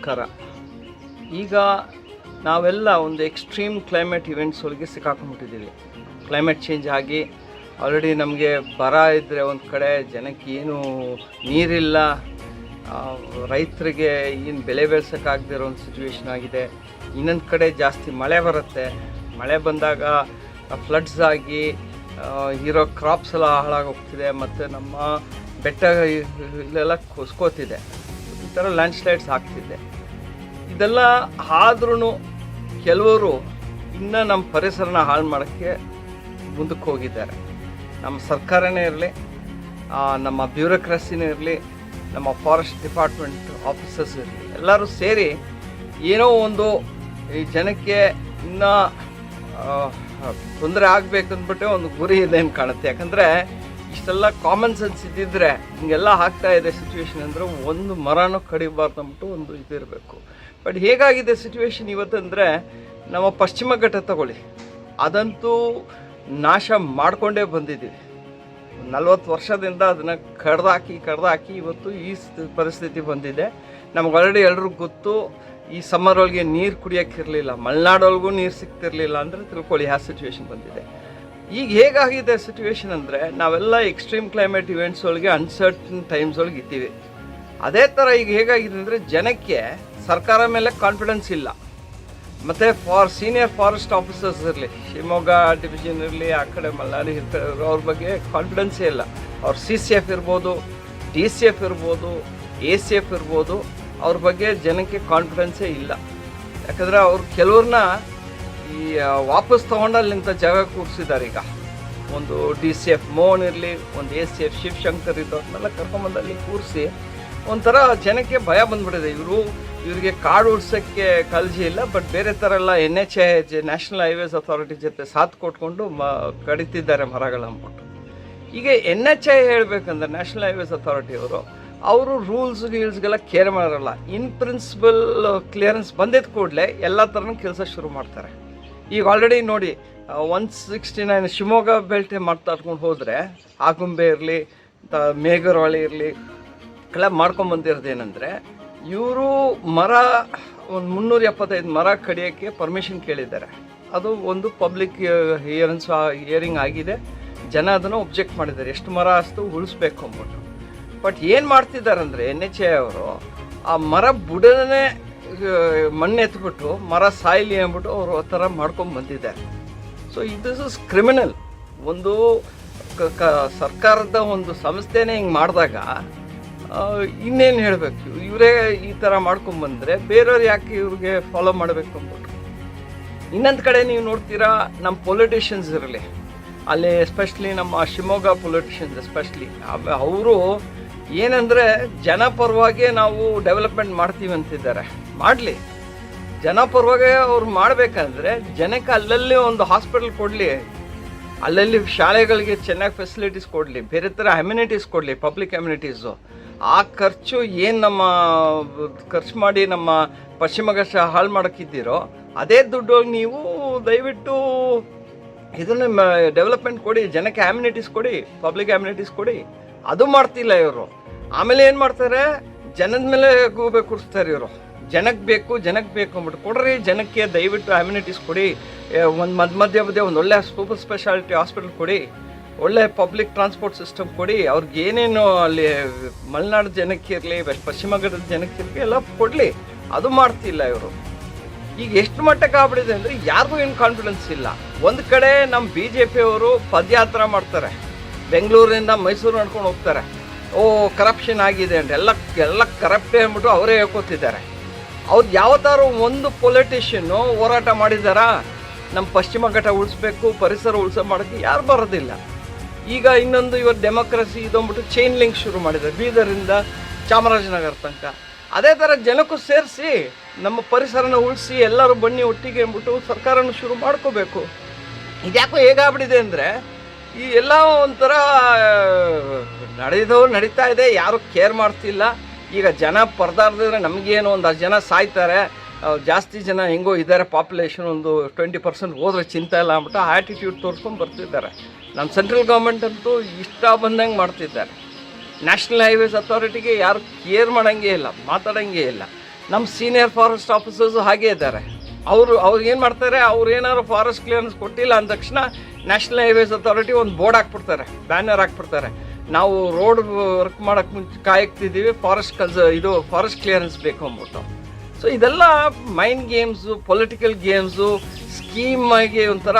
ನಮಸ್ಕಾರ ಈಗ ನಾವೆಲ್ಲ ಒಂದು ಎಕ್ಸ್ಟ್ರೀಮ್ ಕ್ಲೈಮೇಟ್ ಇವೆಂಟ್ಸ್ ಒಳಗೆ ಸಿಕ್ಕಾಕೊಂಡ್ಬಿಟ್ಟಿದ್ದೀವಿ. ಕ್ಲೈಮೇಟ್ ಚೇಂಜ್ ಆಗಿ ಆಲ್ರೆಡಿ ನಮಗೆ ಬರ ಇದ್ದರೆ ಒಂದು ಕಡೆ ಜನಕ್ಕೆ ಏನು ನೀರಿಲ್ಲ. ರೈತರಿಗೆ ಏನು ಬೆಳೆ ಬೆಳೆಸೋಕ್ಕಾಗದಿರೋ ಒಂದು ಸಿಚುವೇಶನ್ ಆಗಿದೆ. ಇನ್ನೊಂದು ಕಡೆ ಜಾಸ್ತಿ ಮಳೆ ಬರುತ್ತೆ. ಮಳೆ ಬಂದಾಗ ಫ್ಲಡ್ಸ್ ಆಗಿ ಇರೋ ಕ್ರಾಪ್ಸ್ ಎಲ್ಲ ಹಾಳಾಗೋಗ್ತಿದೆ ಮತ್ತು ನಮ್ಮ ಬೆಟ್ಟ ಇಲ್ಲೆಲ್ಲ ಕುಸ್ಕೋತಿದೆ. ಈ ಥರ ಲ್ಯಾಂಡ್ ಸ್ಲೈಡ್ಸ್ ಆಗ್ತಿದೆ ಇದೆಲ್ಲ ಆದ್ರೂ ಕೆಲವರು ಇನ್ನೂ ನಮ್ಮ ಪರಿಸರನ ಹಾಳು ಮಾಡೋಕ್ಕೆ ಮುಂದಕ್ಕೆ ಹೋಗಿದ್ದಾರೆ. ನಮ್ಮ ಸರ್ಕಾರನೇ ಇರಲಿ ನಮ್ಮ ಬ್ಯೂರೋಕ್ರಸಿನೇ ಇರಲಿ, ನಮ್ಮ ಫಾರೆಸ್ಟ್ ಡಿಪಾರ್ಟ್ಮೆಂಟ್ ಆಫೀಸರ್ಸ್ ಇರಲಿ, ಎಲ್ಲರೂ ಸೇರಿ ಏನೋ ಒಂದು ಈ ಜನಕ್ಕೆ ಇನ್ನೂ ತೊಂದರೆ ಆಗಬೇಕಂದ್ಬಿಟ್ಟೆ ಒಂದು ಗುರಿ ಇದೆ ಏನು ಕಾಣುತ್ತೆ. ಯಾಕಂದರೆ ಇಷ್ಟೆಲ್ಲ ಕಾಮನ್ ಸೆನ್ಸ್ ಇದ್ದಿದ್ರೆ ಹಿಂಗೆಲ್ಲ ಆಗ್ತಾ ಇದೆ ಸಿಚುವೇಶನ್ ಅಂದರೆ ಒಂದು ಮರನೂ ಕಡಿಬಾರ್ದು ಅಂದ್ಬಿಟ್ಟು ಒಂದು ಇದಿರಬೇಕು. ಬಟ್ ಹೇಗಾಗಿದೆ ಸಿಚುವೇಶನ್ ಇವತ್ತಂದರೆ ನಮ್ಮ ಪಶ್ಚಿಮ ಘಟ್ಟ ತಗೊಳ್ಳಿ. ಅದಂತೂ ನಾಶ ಮಾಡಿಕೊಂಡೇ ಬಂದಿದ್ದೀವಿ. ನಲ್ವತ್ತು ವರ್ಷದಿಂದ ಅದನ್ನು ಕಡ್ದಾಕಿ ಕಡ್ದಾಕಿ ಇವತ್ತು ಈ ಪರಿಸ್ಥಿತಿ ಬಂದಿದೆ. ನಮ್ಗೆ ಆಲ್ರೆಡಿ ಎಲ್ರಿಗೂ ಗೊತ್ತು, ಈ ಸಮ್ಮರ್ ಒಳಗೆ ನೀರು ಕುಡಿಯೋಕ್ಕಿರಲಿಲ್ಲ ಮಲೆನಾಡೊಳಗೂ ನೀರು ಸಿಗ್ತಿರ್ಲಿಲ್ಲ ಅಂದರೆ ತಿಳ್ಕೊಳ್ಳಿ, ಆ ಸಿಚುವೇಶನ್ ಬಂದಿದೆ. ಈಗ ಹೇಗಾಗಿದೆ ಸಿಚುವೇಶನ್ ಅಂದರೆ ನಾವೆಲ್ಲ ಎಕ್ಸ್ಟ್ರೀಮ್ ಕ್ಲೈಮೇಟ್ ಇವೆಂಟ್ಸ್ ಒಳಗೆ ಅನ್ಸರ್ಟನ್ ಟೈಮ್ಸ್ ಒಳಗೆ ಇದ್ದೀವಿ. ಅದೇ ಥರ ಈಗ ಹೇಗಾಗಿದೆ ಅಂದರೆ ಜನಕ್ಕೆ ಸರ್ಕಾರ ಮೇಲೆ ಕಾನ್ಫಿಡೆನ್ಸ್ ಇಲ್ಲ. ಮತ್ತು ಫಾರ್ ಸೀನಿಯರ್ ಫಾರೆಸ್ಟ್ ಆಫೀಸರ್ಸ್ ಇರಲಿ, ಶಿವಮೊಗ್ಗ ಡಿವಿಷನ್ ಇರಲಿ, ಆ ಕಡೆ ಮಲ್ನಾಡಿ ಇರ್ತಾರೆ ಅವ್ರ ಬಗ್ಗೆ ಕಾನ್ಫಿಡೆನ್ಸೇ ಇಲ್ಲ. ಅವ್ರ ಸಿ ಸಿ ಎಫ್ ಇರ್ಬೋದು ಡಿ ಸಿ ಎಫ್ ಇರ್ಬೋದು ಎ ಸಿ ಎಫ್ ಇರ್ಬೋದು, ಅವ್ರ ಬಗ್ಗೆ ಜನಕ್ಕೆ ಕಾನ್ಫಿಡೆನ್ಸೇ ಇಲ್ಲ. ಯಾಕಂದರೆ ಅವ್ರು ಕೆಲವ್ರನ್ನ ಈ ವಾಪಸ್ ತೊಗೊಂಡು ಅಲ್ಲಿಂದ ಜಾಗ ಕೂರಿಸಿದ್ದಾರೆ ಈಗ. ಒಂದು ಡಿ ಸಿ ಎಫ್ ಮೋಹನ್ ಇರಲಿ, ಒಂದು ಎ ಸಿ ಎಫ್ ಶಿವಶಂಕರ್ ಇದ್ದವ್ರನ್ನೆಲ್ಲ ಕರ್ಕೊಂಬಂದಲ್ಲಿ ಕೂರಿಸಿ, ಒಂಥರ ಜನಕ್ಕೆ ಭಯ ಬಂದ್ಬಿಟ್ಟಿದೆ. ಇವರು, ಇವರಿಗೆ ಕಾಡು ಉಡ್ಸೋಕ್ಕೆ ಕಾಳಜಿ ಇಲ್ಲ ಬಟ್ ಬೇರೆ ಥರ ಎಲ್ಲ N H I national highways authority ಜೊತೆ ಸಾಥ್ ಕೊಟ್ಕೊಂಡು ಮ, ಕಡಿತಿದ್ದಾರೆ ಮರಗಳು ಅಂದ್ಬಿಟ್ಟು. ಈಗ ಎನ್ ಎಚ್ ಐ ಹೇಳಬೇಕಂದ್ರೆ ನ್ಯಾಷನಲ್ ಹೈವೇಸ್ ಅಥಾರಿಟಿ ಅವರು ಅವರು ರೂಲ್ಸ್ ಗೀಲ್ಸ್ಗೆಲ್ಲ ಕೇರ್ ಮಾಡಿರಲ್ಲ. ಇನ್ ಪ್ರಿನ್ಸಿಪಲ್ ಕ್ಲಿಯರೆನ್ಸ್ ಬಂದಿದ್ದ ಕೂಡಲೇ ಎಲ್ಲ ಥರನೂ ಕೆಲಸ ಶುರು ಮಾಡ್ತಾರೆ. ಈಗ ಆಲ್ರೆಡಿ ನೋಡಿ ಒನ್ ಸಿಕ್ಸ್ಟಿ ನೈನ್ ಶಿವಮೊಗ್ಗ ಬೆಲ್ಟೆ ಮಾತಾಡ್ಕೊಂಡು ಹೋದರೆ, ಆಗುಂಬೆ ಇರಲಿ ಮೇಘರವಾಳಿ ಇರಲಿ, ಎಲ್ಲ ಮಾಡ್ಕೊಂಬಂದಿರೋದು ಏನಂದರೆ, ಇವರು ಮರ, ಒಂದು ಮುನ್ನೂರ ಎಪ್ಪತ್ತೈದು ಮರ ಕಡಿಯೋಕ್ಕೆ ಪರ್ಮಿಷನ್ ಕೇಳಿದ್ದಾರೆ. ಅದು ಒಂದು ಪಬ್ಲಿಕ್ ಹಿಯರೆನ್ಸ್ ಹಿಯರಿಂಗ್ ಆಗಿದೆ. ಜನ ಅದನ್ನು ಒಬ್ಜೆಕ್ಟ್ ಮಾಡಿದ್ದಾರೆ. ಎಷ್ಟು ಮರ ಅಷ್ಟು ಉಳಿಸ್ಬೇಕು ಅಂದ್ಬಿಟ್ಟು. ಬಟ್ ಏನು ಮಾಡ್ತಿದ್ದಾರೆ ಅಂದರೆ ಎನ್ ಎಚ್ ಎ ಅವರು ಆ ಮರ ಬುಡನೇ ಮಣ್ಣು ಎತ್ಬಿಟ್ಟು, ಮರ ಸಾಯಿಲಿ ಅಂದ್ಬಿಟ್ಟು ಅವರು ಆ ಥರ ಮಾಡ್ಕೊಂಡು ಬಂದಿದ್ದಾರೆ. ಸೊ ಇದು ಇಸ್ ಕ್ರಿಮಿನಲ್ ಒಂದು ಕ- ಸರ್ಕಾರದ ಒಂದು ಸಂಸ್ಥೆನೇ ಹಿಂಗೆ ಮಾಡಿದಾಗ ಇನ್ನೇನು ಹೇಳಬೇಕು? ಇವರೇ ಈ ಥರ ಮಾಡ್ಕೊಂಬಂದರೆ ಬೇರೆಯವ್ರು ಯಾಕೆ ಇವ್ರಿಗೆ ಫಾಲೋ ಮಾಡಬೇಕು ಅಂದ್ಬಿಟ್ಟು? ಇನ್ನೊಂದು ಕಡೆ ನೀವು ನೋಡ್ತೀರಾ ನಮ್ಮ ಪೊಲಿಟಿಷಿಯನ್ಸ್ ಇರಲಿ, ಅಲ್ಲಿ ಎಸ್ಪೆಷಲಿ ನಮ್ಮ ಶಿವಮೊಗ್ಗ ಪೊಲಿಟಿಷಿಯನ್ಸ್ ಎಸ್ಪೆಷಲಿ ಅವರು ಏನಂದರೆ ಜನಪರವಾಗಿ ನಾವು ಡೆವಲಪ್ಮೆಂಟ್ ಮಾಡ್ತೀವಿ ಅಂತಿದ್ದಾರೆ. ಮಾಡಲಿ. ಜನಪರವಾಗಿ ಅವ್ರು ಮಾಡಬೇಕಂದ್ರೆ ಜನಕ್ಕೆ ಅಲ್ಲಲ್ಲಿ ಒಂದು ಹಾಸ್ಪಿಟಲ್ ಕೊಡಲಿ. ಅಲ್ಲಲ್ಲಿ ಶಾಲೆಗಳಿಗೆ ಚೆನ್ನಾಗಿ ಫೆಸಿಲಿಟೀಸ್ ಕೊಡಲಿ. ಬೇರೆ ಥರ ಅಮ್ಯುನಿಟೀಸ್ ಕೊಡಲಿ ಪಬ್ಲಿಕ್ ಅಮ್ಯುನಿಟೀಸು ಆ ಖರ್ಚು ಏನು ನಮ್ಮ, ಖರ್ಚು ಮಾಡಿ ನಮ್ಮ ಪಶ್ಚಿಮ ಘಟ್ಟ ಹಾಳು ಮಾಡೋಕ್ಕಿದ್ದೀರೋ, ಅದೇ ದುಡ್ಡು ನೀವು ದಯವಿಟ್ಟು ಇದನ್ನು ಡೆವಲಪ್ಮೆಂಟ್ ಕೊಡಿ. ಜನಕ್ಕೆ ಅಮ್ಯುನಿಟೀಸ್ ಕೊಡಿ ಪಬ್ಲಿಕ್ ಅಮ್ಯುನಿಟೀಸ್ ಕೊಡಿ. ಅದು ಮಾಡ್ತಿಲ್ಲ ಇವರು. ಆಮೇಲೆ ಏನು ಮಾಡ್ತಾರೆ? ಜನದ ಮೇಲೆ ಗೂಬೆ ಕೂರಿಸ್ತಾರೆ ಇವರು. ಜನಕ್ಕೆ ಬೇಕು ಜನಕ್ಕೆ ಬೇಕು ಅಂದ್ಬಿಟ್ಟು ಕೊಡ್ರಿ, ಜನಕ್ಕೆ ದಯವಿಟ್ಟು ಅಮ್ಯುನಿಟೀಸ್ ಕೊಡಿ. ಒಂದು ಮಧ್ಯ ಮಧ್ಯ ಮಧ್ಯೆ ಒಂದು ಒಳ್ಳೆ ಸೂಪರ್ ಸ್ಪೆಷಾಲಿಟಿ ಹಾಸ್ಪಿಟಲ್ ಕೊಡಿ. ಒಳ್ಳೆ ಪಬ್ಲಿಕ್ ಟ್ರಾನ್ಸ್ಪೋರ್ಟ್ ಸಿಸ್ಟಮ್ ಕೊಡಿ. ಅವ್ರಿಗೆ ಏನೇನು ಅಲ್ಲಿ ಮಲೆನಾಡು ಜನಕ್ಕೆ ಇರಲಿ ಪಶ್ಚಿಮ ಘಟ್ಟದ ಜನಕ್ಕೆ ಇರಲಿ, ಎಲ್ಲ ಕೊಡಲಿ. ಅದು ಮಾಡ್ತಿಲ್ಲ ಇವರು. ಈಗ ಎಷ್ಟು ಮಟ್ಟಕ್ಕೆ ಆಗ್ಬಿಟ್ಟಿದೆ ಅಂದರೆ ಯಾರಿಗೂ ಏನು ಕಾನ್ಫಿಡೆನ್ಸ್ ಇಲ್ಲ. ಒಂದು ಕಡೆ ನಮ್ಮ ಬಿ ಜೆ ಪಿಯವರು ಪದಯಾತ್ರೆ ಮಾಡ್ತಾರೆ. ಬೆಂಗಳೂರಿಂದ ಮೈಸೂರು ನಡ್ಕೊಂಡು ಹೋಗ್ತಾರೆ. ಓ ಕರಪ್ಷನ್ ಆಗಿದೆ ಅಂತ. ಎಲ್ಲ ಎಲ್ಲ ಕರಪ್ಟೇ ಅಂದ್ಬಿಟ್ಟು ಅವರೇ ಹೇಳ್ಕೊತಿದ್ದಾರೆ. ಅವ್ರು ಯಾವತ್ತಾರು ಒಂದು ಪೊಲಿಟಿಷಿಯನ್ನು ಹೋರಾಟ ಮಾಡಿದಾರಾ? ನಮ್ಮ ಪಶ್ಚಿಮ ಘಟ್ಟ ಉಳಿಸ್ಬೇಕು, ಪರಿಸರ ಉಳಿಸೋ ಮಾಡೋಕ್ಕೆ ಯಾರು ಬರೋದಿಲ್ಲ. ಈಗ ಇನ್ನೊಂದು ಇವತ್ತು ಡೆಮೋಕ್ರಸಿ ಇದೊಂದ್ಬಿಟ್ಟು ಚೈನ್ ಲಿಂಕ್ ಶುರು ಮಾಡಿದ್ದಾರೆ ಬೀದರಿಂದ ಚಾಮರಾಜನಗರ ತನಕ. ಅದೇ ಥರ ಜನಕ್ಕೂ ಸೇರಿಸಿ, ನಮ್ಮ ಪರಿಸರನ ಉಳಿಸಿ, ಎಲ್ಲರೂ ಬನ್ನಿ ಒಟ್ಟಿಗೆ ಅಂದ್ಬಿಟ್ಟು ಸರ್ಕಾರನ ಶುರು ಮಾಡ್ಕೋಬೇಕು. ಇದ್ಯಾಕೋ ಹೇಗಾಗ್ಬಿಟ್ಟಿದೆ ಅಂದರೆ, ಈ ಎಲ್ಲ ಒಂಥರ ನಡೆದವ್ರು ನಡೀತಾ ಇದೆ, ಯಾರು ಕೇರ್ ಮಾಡ್ತಿಲ್ಲ. ಈಗ ಜನ ಪರದಾಡ್ದಿದ್ರೆ ನಮಗೇನು ಒಂದು ಜನ ಸಾಯ್ತಾರೆ. ಜಾಸ್ತಿ ಜನ ಹೆಂಗೋ ಇದ್ದಾರೆ ಪಾಪ್ಯುಲೇಷನ್ ಒಂದು ಟ್ವೆಂಟಿ ಪರ್ಸೆಂಟ್ ಹೋದ್ರೆ ಚಿಂತೆ ಇಲ್ಲ ಅಂದ್ಬಿಟ್ಟು ಆ್ಯಟಿಟ್ಯೂಡ್ ತೋರಿಸ್ಕೊಂಡು ಬರ್ತಿದ್ದಾರೆ. ನಮ್ಮ ಸೆಂಟ್ರಲ್ ಗೌರ್ಮೆಂಟ್ ಅಂತೂ ಇಷ್ಟ ಬಂದಂಗೆ ಮಾಡ್ತಿದ್ದಾರೆ. ನ್ಯಾಷನಲ್ ಹೈವೇಸ್ ಅಥಾರಿಟಿಗೆ ಯಾರು ಕೇರ್ ಮಾಡೋಂಗೆ ಇಲ್ಲ, ಮಾತಾಡೋಂಗೆ ಇಲ್ಲ. ನಮ್ಮ ಸೀನಿಯರ್ ಫಾರೆಸ್ಟ್ ಆಫೀಸರ್ಸು ಹಾಗೇ ಇದ್ದಾರೆ. ಅವರು, ಅವ್ರು ಏನು ಮಾಡ್ತಾರೆ, ಅವ್ರು ಏನಾದ್ರು ಫಾರೆಸ್ಟ್ ಕ್ಲಿಯರೆನ್ಸ್ ಕೊಟ್ಟಿಲ್ಲ ಅಂದ ತಕ್ಷಣ ನ್ಯಾಷನಲ್ ಹೈವೇಸ್ ಅಥಾರಿಟಿ ಒಂದು ಬೋರ್ಡ್ ಹಾಕ್ಬಿಡ್ತಾರೆ ಬ್ಯಾನರ್ ಹಾಕ್ಬಿಡ್ತಾರೆ. ನಾವು ರೋಡ್ ವರ್ಕ್ ಮಾಡೋಕ್ಕೆ ಮುಂಚೆ ಕಾಯಕ್ತಿದ್ದೀವಿ ಫಾರೆಸ್ಟ್ ಕನ್ಸ ಇದು ಫಾರೆಸ್ಟ್ ಕ್ಲಿಯರೆನ್ಸ್ ಬೇಕು ಅಂದ್ಬಿಟ್ಟು. ಸೊ ಇದೆಲ್ಲ ಮೈಂಡ್ ಗೇಮ್ಸು ಪೊಲಿಟಿಕಲ್ ಗೇಮ್ಸು ಆಗಿ ಒಂಥರ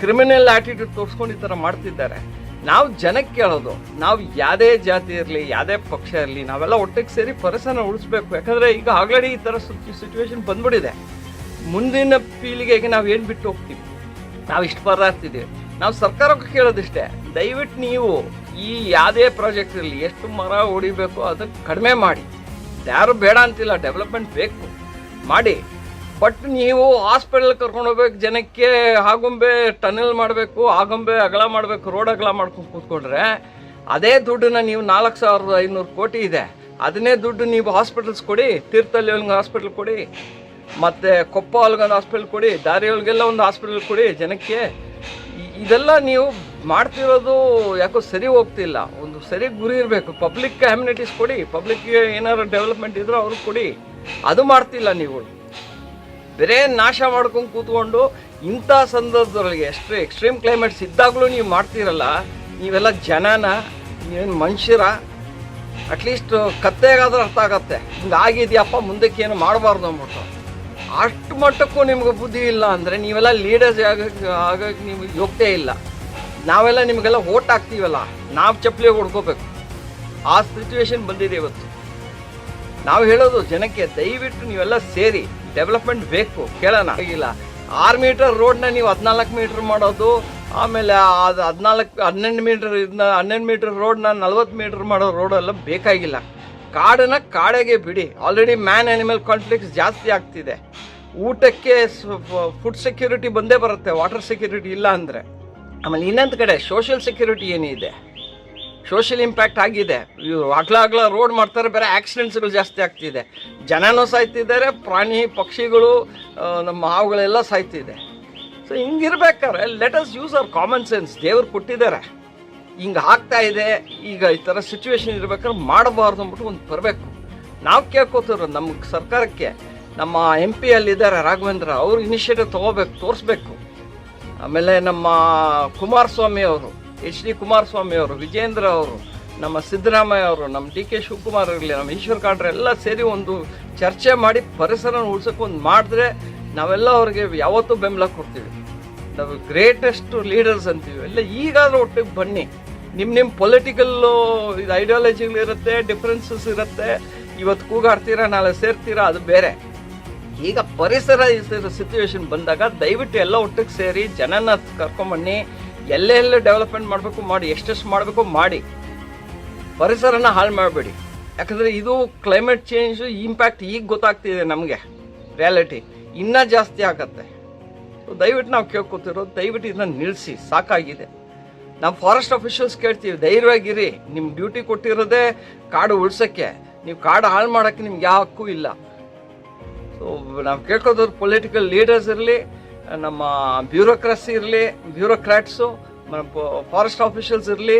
ಕ್ರಿಮಿನಲ್ ಆಟಿಟ್ಯೂಡ್ ತೋರಿಸ್ಕೊಂಡು ಈ ಥರ ಮಾಡ್ತಿದ್ದಾರೆ. ನಾವು ಜನಕ್ಕೆ ಕೇಳೋದು ನಾವು ಯಾವುದೇ ಜಾತಿ ಇರಲಿ, ಯಾವುದೇ ಪಕ್ಷ ಇರಲಿ, ನಾವೆಲ್ಲ ಒಟ್ಟಿಗೆ ಸೇರಿ ಪರಿಸರ ಉಳಿಸ್ಬೇಕು. ಯಾಕಂದರೆ ಈಗ ಆಲ್ರೆಡಿ ಈ ಥರ ಸಿಚುವೇಶನ್ ಬಂದ್ಬಿಟ್ಟಿದೆ. ಮುಂದಿನ ಪೀಳಿಗೆಗೆ ನಾವು ಏನು ಬಿಟ್ಟು ಹೋಗ್ತೀವಿ? ನಾವು ಇಷ್ಟು ಪದಾರ್ತಿದ್ದೀವಿ ನಾವು ಸರ್ಕಾರಕ್ಕೆ ಕೇಳೋದಿಷ್ಟೇ. ದಯವಿಟ್ಟು ನೀವು ಈ ಯಾವುದೇ ಪ್ರಾಜೆಕ್ಟ್ ಇರಲಿ ಎಷ್ಟು ಮರ ಹೊಡಿಬೇಕು ಅದನ್ನು ಕಡಿಮೆ ಮಾಡಿ. ಯಾರು ಬೇಡ ಅಂತಿಲ್ಲ ಡೆವಲಪ್ಮೆಂಟ್ ಬೇಕು. ಮಾಡಿ. ಬಟ್ ನೀವು ಹಾಸ್ಪಿಟಲ್ ಕರ್ಕೊಂಡು ಹೋಗ್ಬೇಕು, ಜನಕ್ಕೆ ಆಗುಂಬೆ ಟನಲ್ ಮಾಡಬೇಕು, ಆಗುಂಬೆ ಅಗಲ ಮಾಡಬೇಕು ರೋಡ್ ಅಗಲ ಮಾಡ್ಕೊಂಡು ಕೂತ್ಕೊಂಡ್ರೆ ಅದೇ ದುಡ್ಡನ್ನ ನೀವು ನಾಲ್ಕು ಸಾವಿರದ ಐನೂರು ಕೋಟಿ ಇದೆ. ಅದನ್ನೇ ದುಡ್ಡು ನೀವು ಹಾಸ್ಪಿಟಲ್ಸ್ ಕೊಡಿ ತೀರ್ಥಲ್ಲಿ ಒಂದು ಹಾಸ್ಪಿಟಲ್ ಕೊಡಿ, ಮತ್ತು ಕೊಪ್ಪ ಒಳಗೊಂದು ಹಾಸ್ಪಿಟಲ್ ಕೊಡಿ, ದಾರಿಯೊಳಗೆಲ್ಲ ಒಂದು ಹಾಸ್ಪಿಟಲ್ ಕೊಡಿ, ಜನಕ್ಕೆ. ಇದೆಲ್ಲ ನೀವು ಮಾಡ್ತಿರೋದು ಯಾಕೋ ಸರಿ ಹೋಗ್ತಿಲ್ಲ. ಒಂದು ಸರಿ ಗುರಿ ಇರಬೇಕು. ಪಬ್ಲಿಕ್ ಅಮ್ಯುನಿಟೀಸ್ ಕೊಡಿ. ಪಬ್ಲಿಕ್ಗೆ ಏನಾದ್ರು ಡೆವಲಪ್ಮೆಂಟ್ ಇದ್ರೆ ಅವ್ರಿಗೆ ಕೊಡಿ. ಅದು ಮಾಡ್ತಿಲ್ಲ ನೀವು. ಬೇರೆ ನಾಶ ಮಾಡ್ಕೊಂಡು ಕೂತ್ಕೊಂಡು ಇಂಥ ಸಂದರ್ಭದೊಳಗೆ ಎಷ್ಟು ಎಕ್ಸ್ಟ್ರೀಮ್ ಕ್ಲೈಮೇಟ್ಸ್ ಇದ್ದಾಗಲೂ ನೀವು ಮಾಡ್ತಿರಲ್ಲ, ನೀವೆಲ್ಲ ಜನನ, ನೀವೇನು ಮನುಷ್ಯರ ಅಟ್ಲೀಸ್ಟ್ ಕತ್ತೆಗಾದ್ರೂ ಅರ್ಥ ಆಗತ್ತೆ. ಹಿಂಗೆ ಆಗಿದೆಯಪ್ಪ, ಮುಂದಕ್ಕೆ ಏನು ಮಾಡಬಾರ್ದು ಅಂದ್ಬಿಟ್ಟು. ಅಷ್ಟು ಮಟ್ಟಕ್ಕೂ ನಿಮ್ಗೆ ಬುದ್ಧಿ ಇಲ್ಲ ಅಂದರೆ ನೀವೆಲ್ಲ ಲೀಡರ್ಸ್ ಆಗ ಆಗಕ್ಕೆ ನಿಮಗೆ ಯೋಗ್ಯತೆ ಇಲ್ಲ. ನಾವೆಲ್ಲ ನಿಮಗೆಲ್ಲ ಓಟ್ ಹಾಕ್ತೀವಲ್ಲ, ನಾವು ಚಪ್ಪಲಿ ಹೊಡ್ಕೋಬೇಕು. ಆ ಸಿಚುವೇಶನ್ ಬಂದಿದೆ ಇವತ್ತು. ನಾವು ಹೇಳೋದು ಜನಕ್ಕೆ ದಯವಿಟ್ಟು ನೀವೆಲ್ಲ ಸೇರಿ ಡೆವಲಪ್ಮೆಂಟ್ ಬೇಕು, ಕೇಳೋಣ. ಆಗಿಲ್ಲ ಆರು ಮೀಟರ್ ರೋಡ್ನ ನೀವು ಹದಿನಾಲ್ಕು ಮೀಟರ್ ಮಾಡೋದು, ಆಮೇಲೆ ಅದು ಹದಿನಾಲ್ಕು, ಹನ್ನೆರಡು ಮೀಟರ್ ಇದನ್ನ ಹನ್ನೆರಡು ಮೀಟರ್ ರೋಡ್ನ ನಲ್ವತ್ತು ಮೀಟರ್ ಮಾಡೋ ರೋಡೆಲ್ಲ ಬೇಕಾಗಿಲ್ಲ. ಕಾಡನ್ನು ಕಾಡೆಗೆ ಬಿಡಿ. ಆಲ್ರೆಡಿ ಮ್ಯಾನ್ ಆ್ಯನಿಮಲ್ ಕಾನ್ಫ್ಲಿಕ್ಟ್ಸ್ ಜಾಸ್ತಿ ಆಗ್ತಿದೆ. ಊಟಕ್ಕೆ ಫುಡ್ ಸೆಕ್ಯೂರಿಟಿ ಬಂದೇ ಬರುತ್ತೆ ವಾಟರ್ ಸೆಕ್ಯೂರಿಟಿ ಇಲ್ಲ ಅಂದರೆ. ಆಮೇಲೆ ಇನ್ನೊಂದು ಕಡೆ ಸೋಷಿಯಲ್ ಸೆಕ್ಯೂರಿಟಿ ಏನಿದೆ ಸೋಷಿಯಲ್ ಇಂಪ್ಯಾಕ್ಟ್ ಆಗಿದೆ. ಅಗ್ಲ ರೋಡ್ ಮಾಡ್ತಾರೆ, ಬೇರೆ ಆಕ್ಸಿಡೆಂಟ್ಸ್ಗಳು ಜಾಸ್ತಿ ಆಗ್ತಿದೆ. ಜನನೂ ಸಾಯ್ತಿದ್ದಾರೆ, ಪ್ರಾಣಿ, ಪಕ್ಷಿಗಳು ನಮ್ಮ ಹಾವುಗಳೆಲ್ಲ ಸಾಯ್ತಿದೆ. So ಹಿಂಗಿರ್ಬೇಕಾದ್ರೆ let us use our common sense ದೇವ್ರು ಕೊಟ್ಟಿದ್ದಾರೆ. ಹಿಂಗೆ ಆಗ್ತಾ ಇದೆ. ಈಗ ಈ ಥರ ಸಿಚುವೇಶನ್ ಇರ್ಬೇಕಾದ್ರೆ ಮಾಡಬಾರ್ದು ಅಂದ್ಬಿಟ್ಟು ಒಂದು ಬರಬೇಕು. ನಾವು ಕೇಳ್ಕೊತಿರೋ ನಮ್ಮ ಸರ್ಕಾರಕ್ಕೆ, ನಮ್ಮ ಎಂ ಪಿ ಅಲ್ಲಿದ್ದಾರೆ ರಾಘವೇಂದ್ರ ಅವ್ರು ಇನಿಷಿಯೇಟಿವ್ ತೊಗೋಬೇಕು, ತೋರಿಸ್ಬೇಕು. ಆಮೇಲೆ ನಮ್ಮ ಕುಮಾರಸ್ವಾಮಿ ಅವರು, ಎಚ್ ಡಿ ಕುಮಾರಸ್ವಾಮಿ ಅವರು, ವಿಜೇಂದ್ರ ಅವರು, ನಮ್ಮ ಸಿದ್ದರಾಮಯ್ಯ ಅವರು, ನಮ್ಮ ಡಿ ಕೆ ಶಿವಕುಮಾರ್ ಇರಲಿ, ನಮ್ಮ ಈಶ್ವರ್ ಖಂಡ್ರೆ ಎಲ್ಲ ಸೇರಿ ಒಂದು ಚರ್ಚೆ ಮಾಡಿ ಪರಿಸರನ ಉಳ್ಸೋಕೆ ಒಂದು ಮಾಡಿದ್ರೆ ನಾವೆಲ್ಲ ಅವ್ರಿಗೆ ಯಾವತ್ತೂ ಬೆಂಬಲ ಕೊಡ್ತೀವಿ. ನಾವು ಗ್ರೇಟೆಸ್ಟ್ ಲೀಡರ್ಸ್ ಅಂತೀವಿ. ಎಲ್ಲ ಈಗಾದರೂ ಒಟ್ಟಿಗೆ ಬನ್ನಿ. ನಿಮ್ಮ ನಿಮ್ಮ ಪೊಲಿಟಿಕಲ್ಲು ಇದು ಐಡಿಯಾಲಜಿಗಳಿರುತ್ತೆ ಡಿಫ್ರೆನ್ಸಸ್ ಇರುತ್ತೆ. ಇವತ್ತು ಕೂಗಾಡ್ತೀರಾ, ನಾಳೆ ಸೇರ್ತೀರಾ, ಅದು ಬೇರೆ. ಈಗ ಪರಿಸರ ಸಿಚುವೇಶನ್ ಬಂದಾಗ ದಯವಿಟ್ಟು ಎಲ್ಲ ಒಟ್ಟಿಗೆ ಸೇರಿ ಜನನ ಕರ್ಕೊಂಬನ್ನಿ, ಎಲ್ಲೆಲ್ಲ ಡೆವಲಪ್ಮೆಂಟ್ ಮಾಡಬೇಕು ಮಾಡಿ, ಎಷ್ಟೆಷ್ಟು ಮಾಡಬೇಕು ಮಾಡಿ. ಪರಿಸರನ ಹಾಳು ಮಾಡಬೇಡಿ. ಯಾಕಂದರೆ ಇದು ಕ್ಲೈಮೇಟ್ ಚೇಂಜ್ ಇಂಪ್ಯಾಕ್ಟ್ ಈಗ ಗೊತ್ತಾಗ್ತಿದೆ ನಮಗೆ ರಿಯಾಲಿಟಿ ಇನ್ನೂ ಜಾಸ್ತಿ ಆಗತ್ತೆ. ದಯವಿಟ್ಟು ನಾವು ಕೇಳ್ಕೊತಿರೋ ದಯವಿಟ್ಟು ಇದನ್ನ ನಿಲ್ಲಿಸಿ ಸಾಕಾಗಿದೆ. ನಾವು ಫಾರೆಸ್ಟ್ ಅಫಿಷಿಯಲ್ಸ್ ಕೇಳ್ತೀವಿ, ಧೈರ್ಯವಾಗಿರಿ. ನಿಮ್ಮ ಡ್ಯೂಟಿ ಕೊಟ್ಟಿರೋದೇ ಕಾಡು ಉಳ್ಸೋಕ್ಕೆ. ನೀವು ಕಾಡು ಹಾಳು ಮಾಡೋಕ್ಕೆ ನಿಮ್ಗೆ ಯಾವ ಹಕ್ಕೂ ಇಲ್ಲ. ನಾವು ಕೇಳ್ಕೋದವ್ರು ಪೊಲಿಟಿಕಲ್ ಲೀಡರ್ಸ್ ಇರಲಿ, ನಮ್ಮ ಬ್ಯೂರೋಕ್ರಸಿ ಇರಲಿ ಬ್ಯೂರೋಕ್ರಾಟ್ಸು ಫಾರೆಸ್ಟ್ ಆಫೀಷಿಯಲ್ಸ್ ಇರಲಿ,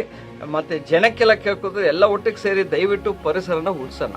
ಮತ್ತು ಜನಕ್ಕೆಲ್ಲ ಕೇಳ್ಕೋದ್ರೆ ಎಲ್ಲ ಒಟ್ಟಿಗೆ ಸೇರಿ ದಯವಿಟ್ಟು ಪರಿಸರನ ಉಳಿಸೋಣ.